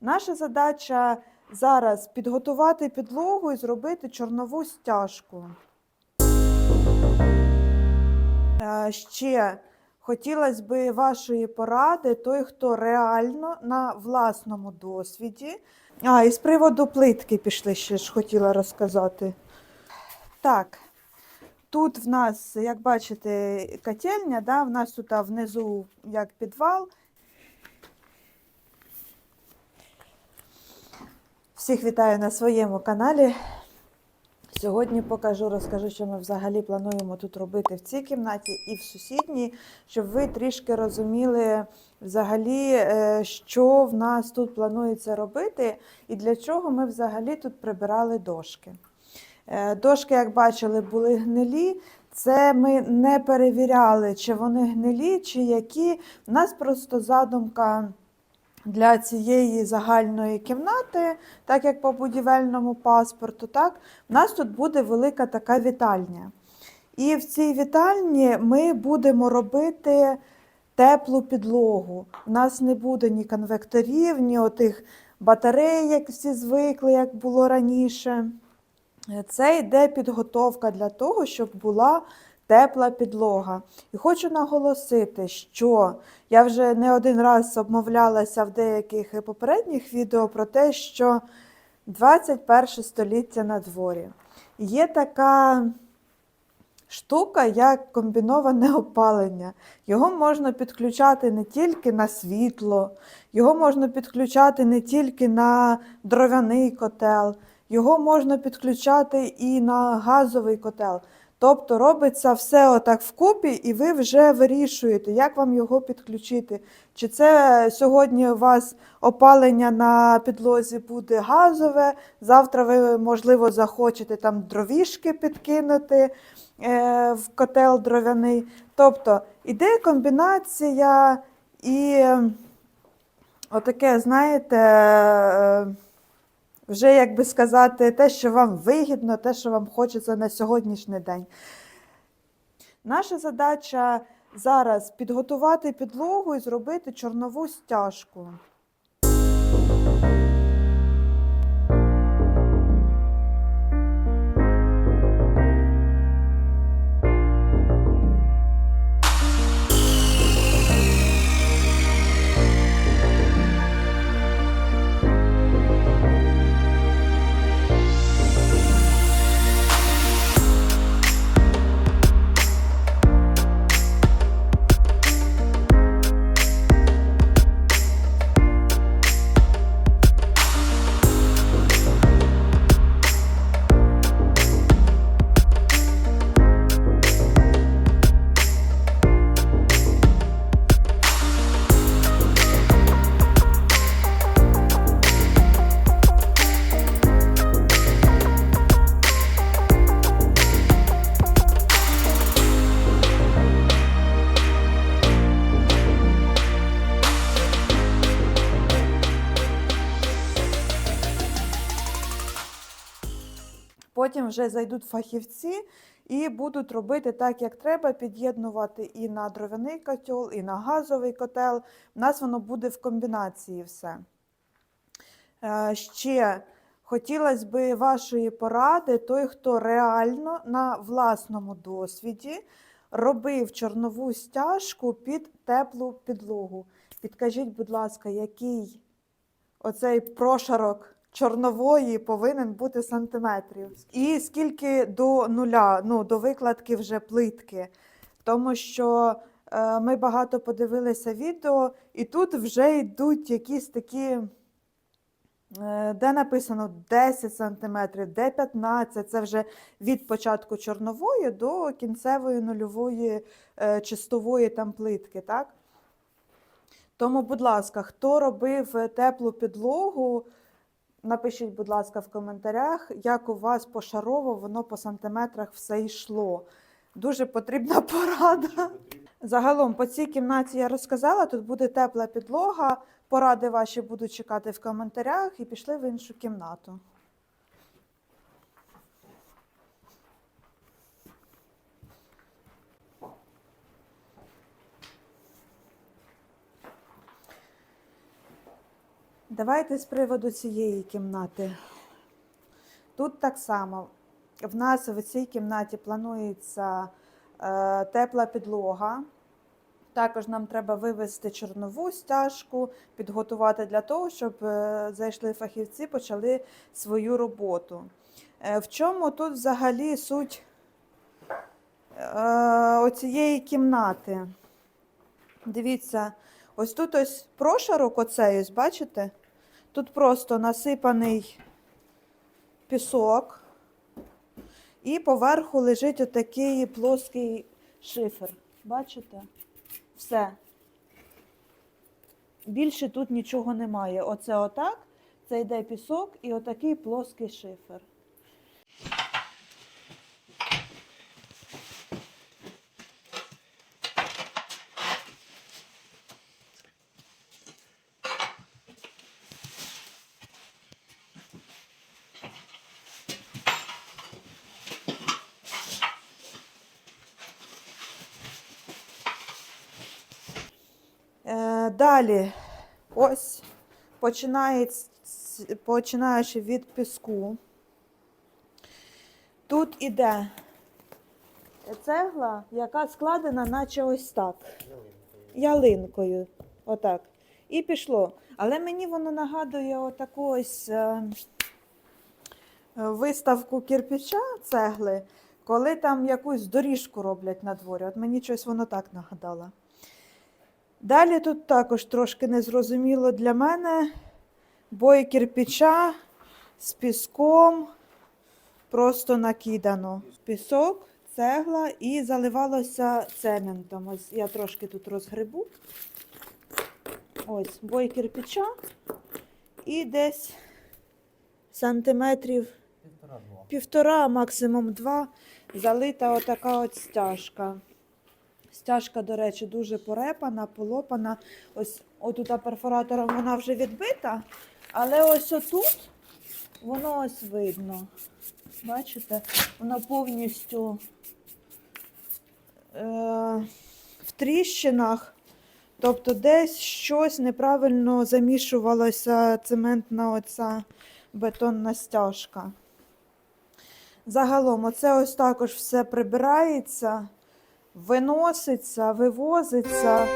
Наша задача зараз підготувати підлогу і зробити чорнову стяжку. Е, Ще хотілося б вашої поради, той, хто реально на власному досвіді. А, і з приводу плитки пішли ще ж хотіла розказати. Так, тут в нас, як бачите, котельня, да, в нас тут внизу як підвал. Всіх вітаю на своєму каналі. Сьогодні покажу, розкажу, що ми взагалі плануємо тут робити в цій кімнаті і в сусідній, щоб ви трішки розуміли взагалі, е, що в нас тут планується робити і для чого ми взагалі тут прибирали дошки. Е, Дошки, як бачили, були гнилі. Це ми не перевіряли, чи вони гнилі, чи які. У нас просто задумка для цієї загальної кімнати, так як по будівельному паспорту, так, у нас тут буде велика така вітальня. І в цій вітальні ми будемо робити теплу підлогу. У нас не буде ні конвекторів, ні отих батарей, як всі звикли, як було раніше. Це йде підготовка для того, щоб була тепла підлога. І хочу наголосити, що я вже не один раз обмовлялася в деяких попередніх відео про те, що 21 століття на дворі. Є така штука, як комбіноване опалення. Його можна підключати не тільки на світло, його можна підключати не тільки на дров'яний котел, його можна підключати і на газовий котел. Тобто робиться все отак вкупі, і ви вже вирішуєте, як вам його підключити. Чи це сьогодні у вас опалення на підлозі буде газове, завтра ви, можливо, захочете там дровішки підкинути е, в котел дров'яний. Тобто іде комбінація і е, отаке, знаєте, е, вже, як би сказати, те, що вам вигідно, те, що вам хочеться на сьогоднішній день. Наша задача зараз підготувати підлогу і зробити чорнову стяжку. Потім вже зайдуть фахівці і будуть робити так, як треба, під'єднувати і на дров'яний котел, і на газовий котел. У нас воно буде в комбінації все. Е, Ще хотілося б вашої поради, той, хто реально на власному досвіді робив чорнову стяжку під теплу підлогу. Підкажіть, будь ласка, який оцей прошарок чорнової повинен бути сантиметрів. І скільки до нуля, ну, до викладки вже плитки. Тому що е, ми багато подивилися відео, і тут вже йдуть якісь такі, е, де написано 10 сантиметрів, де 15, це вже від початку чорнової до кінцевої нульової е, чистової там плитки. так? Тому, будь ласка, хто робив е, теплу підлогу, напишіть, будь ласка, в коментарях, як у вас пошарово воно по сантиметрах все йшло. Дуже потрібна порада. Загалом по цій кімнаті я розказала, тут буде тепла підлога. Поради ваші буду чекати в коментарях і пішли в іншу кімнату. Давайте з приводу цієї кімнати. Тут так само. В нас в цій кімнаті планується е, тепла підлога. Також нам треба вивести чорнову стяжку, підготувати для того, щоб е, зайшли фахівці, почали свою роботу. Е, в чому тут взагалі суть е, оцієї кімнати? Дивіться, ось тут ось прошарок оцей, ось бачите? Тут просто насипаний пісок, і поверху лежить отакий плоский шифер. Бачите? Все. Більше тут нічого немає. Оце отак, це йде пісок і отакий плоский шифер. Е, далі, ось починаючи від піску. Тут іде цегла, яка складена, наче ось так. Ялинкою. Отак. І пішло. Але мені воно нагадує отаку ось е, виставку кирпича цегли, коли там якусь доріжку роблять на дворі. От мені щось воно так нагадало. Далі тут також трошки незрозуміло для мене. Бой кирпича з піском просто накидано. Пісок, цегла і заливалося цементом. Ось я трошки тут розгребу. Ось бой кирпича і десь сантиметрів Півтора-два. півтора, максимум два, залита отака от стяжка. Стяжка, до речі, дуже порепана, полопана. Ось отут перфоратором вона вже відбита, але ось отут воно ось видно. Бачите, воно повністю е, в тріщинах. Тобто десь щось неправильно замішувалося цементна оця бетонна стяжка. Загалом, оце ось також все прибирається, виноситься, вивозиться.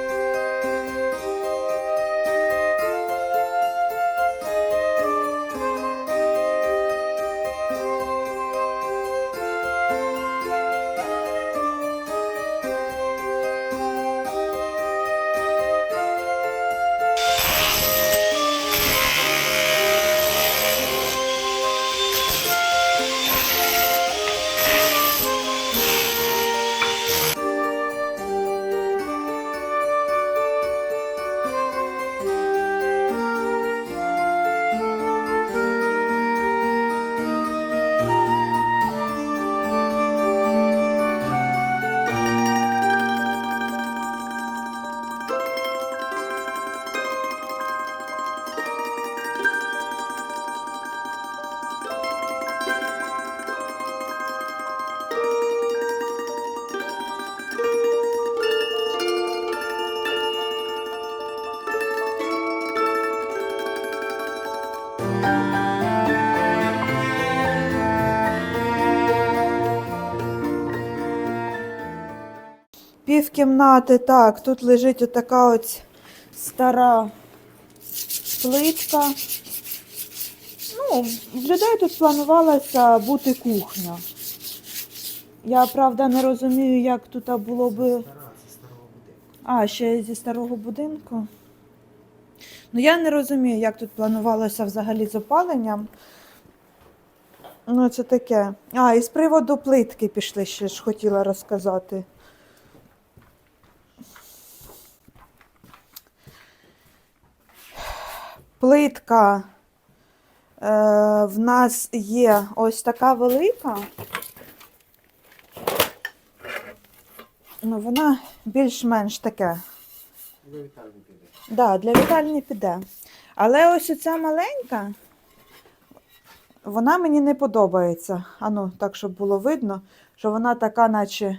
Півкімнати, так, тут лежить отака ось стара плитка. Ну, в людей тут планувалася бути кухня. Я, правда, не розумію, як тут було би. А, ще зі старого будинку. Ну, я не розумію, як тут планувалося взагалі з опаленням. Ну, це таке. А, і з приводу плитки пішли ще ж хотіла розказати. Плитка е, в нас є ось така велика. Ну, вона більш-менш таке. Для вітальні піде. Да, для вітальні піде. Але ось оця маленька, вона мені не подобається. Ану, так, щоб було видно, що вона така, наче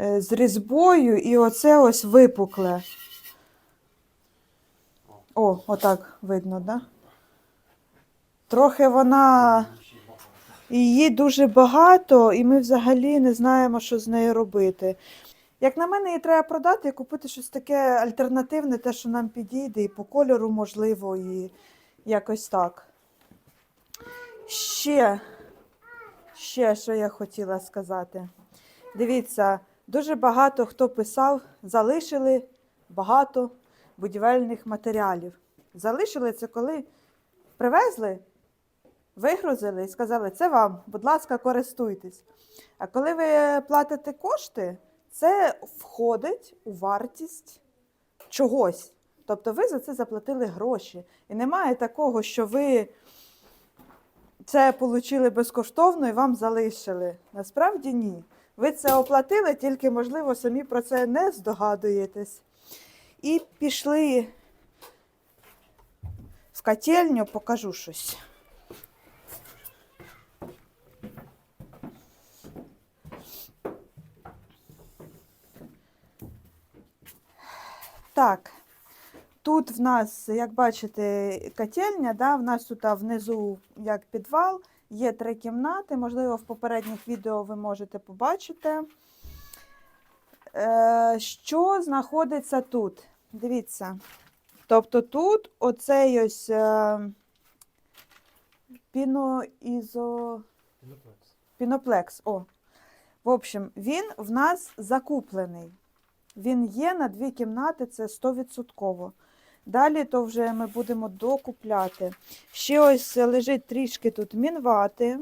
е, з різьбою, і оце ось випукле. О, отак видно, да? Трохи вона. Її дуже багато, і ми взагалі не знаємо, що з нею робити. Як на мене, її треба продати і купити щось таке альтернативне, те, що нам підійде, і по кольору, можливо, і якось так. Ще, ще, що я хотіла сказати. Дивіться, дуже багато хто писав, залишили багато будівельних матеріалів. Залишили це, коли привезли, вигрузили і сказали, це вам, будь ласка, користуйтесь. А коли ви платите кошти, це входить у вартість чогось. Тобто ви за це заплатили гроші. І немає такого, що ви це отримали безкоштовно і вам залишили. Насправді ні. Ви це оплатили, тільки, можливо, самі про це не здогадуєтесь. І пішли в котельню, покажу щось. Так, тут в нас, як бачите, котельня, да, в нас тут внизу як підвал, є три кімнати, можливо, в попередніх відео ви можете побачити. Е, що знаходиться тут? Дивіться. Тобто тут оцей ось е, піноізо... Піноплекс. О. В общем, він в нас закуплений. Він є на дві кімнати, це 100%. Далі то вже ми будемо докупляти. Ще ось лежить трішки тут мінвати.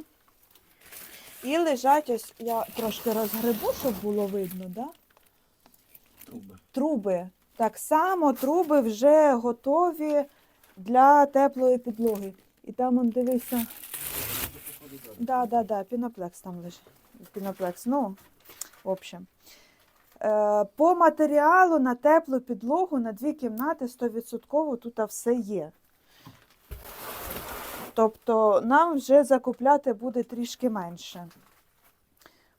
І лежать ось, я трошки розгребу, щоб було видно, да? Труби. труби. Так само труби вже готові для теплої підлоги. І там, он, дивися, Да, да, да, піноплекс там лежить. Піноплекс. Ну, в общем. Е, по матеріалу на теплу підлогу на дві кімнати 100% тут все є. Тобто нам вже закупляти буде трішки менше.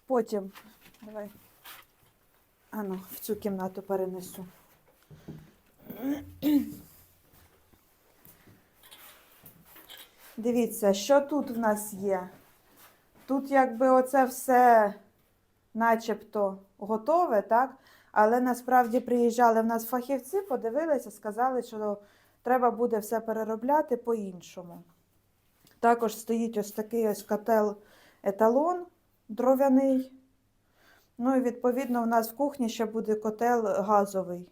Потім, давай. Ану, в цю кімнату перенесу. Дивіться, що тут в нас є. Тут якби оце все начебто готове, так? Але насправді приїжджали в нас фахівці, подивилися, сказали, що треба буде все переробляти по-іншому. Також стоїть ось такий ось котел еталон дров'яний. Ну і відповідно, в нас в кухні ще буде котел газовий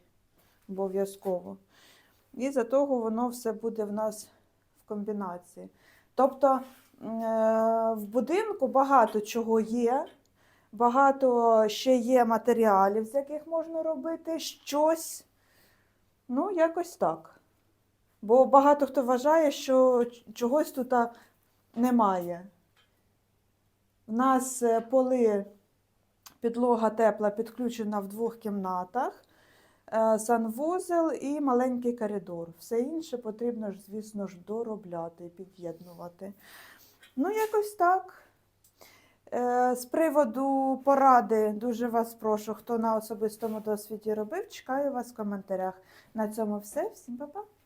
обов'язково. І за того воно все буде в нас в комбінації. Тобто е, в будинку багато чого є, багато ще є матеріалів, з яких можна робити щось. Ну, якось так. Бо багато хто вважає, що чогось тут немає. У нас е, поли, підлога тепла підключена в двох кімнатах, санвузел і маленький коридор. Все інше потрібно ж, звісно ж, доробляти під'єднувати. Ну, якось так. Е, З приводу поради дуже вас прошу, хто на особистому досвіді робив, чекаю вас в коментарях. На цьому все. Всім па-па!